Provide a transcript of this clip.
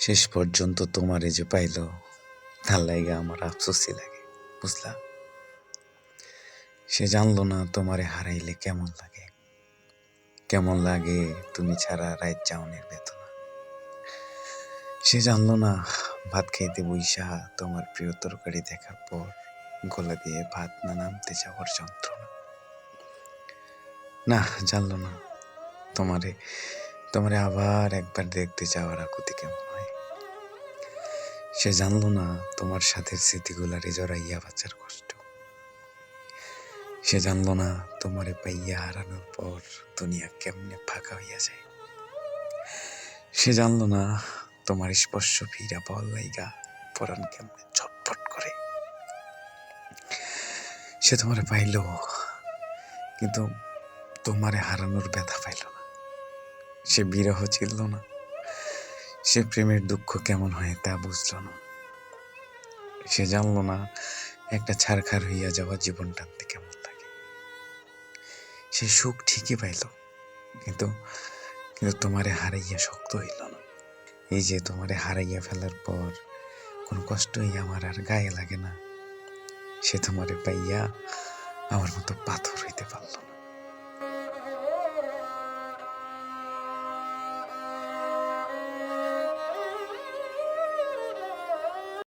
শেষ পর্যন্ত তোমারে যে পাইল, তার লাগে আমার আফসোসই লাগে, বুঝলা? সে জানলো না তোমারে হারাইলে কেমন লাগে। কেমন লাগে তুমি ছাড়া রাত যাওনের বেদনা। সে জানলো না ভাত খাইতে বইসা তোমার প্রিয় তরকারি দেখার পর গলা দিয়ে ভাত না নামতে যাওয়ার যন্ত্রণা। না, জানলো না তোমারে তোমারে আবার একবার দেখতে যাওয়ার আকুতি কেমন? সে জানলো না তোমার সাথে স্মৃতিগুলারে জড়াইয়া বাঁচার কষ্ট। সে জানলো না তোমারে পাইয়া হারানোর পর দুনিয়া কেমনে ফাঁকা হইয়া যায়। সে জানলো না তোমার স্পর্শ ফিরা বল লাইগা পরাণ কেমনে ছটফট করে। সে তোমারে পাইল, কিন্তু তোমারে হারানোর ব্যথা পাইল না। সে বিরহ চিনল না। সে প্রেমের দুঃখ কেমন হয় তা বুঝল না। সে জানল না একটা ছাড়খার হইয়া যাওয়া জীবন টানতে কেমন থাকে সে সুখ ঠিকই পাইল, কিন্তু কিন্তু তোমারে হারাইয়া শক্ত হইল না। এই যে তোমারে হারাইয়া ফেলার পর কোনো কষ্টই আমার আর গায়ে লাগে না। সে তোমারে পাইয়া আমার মতো পাথর হইতে পারল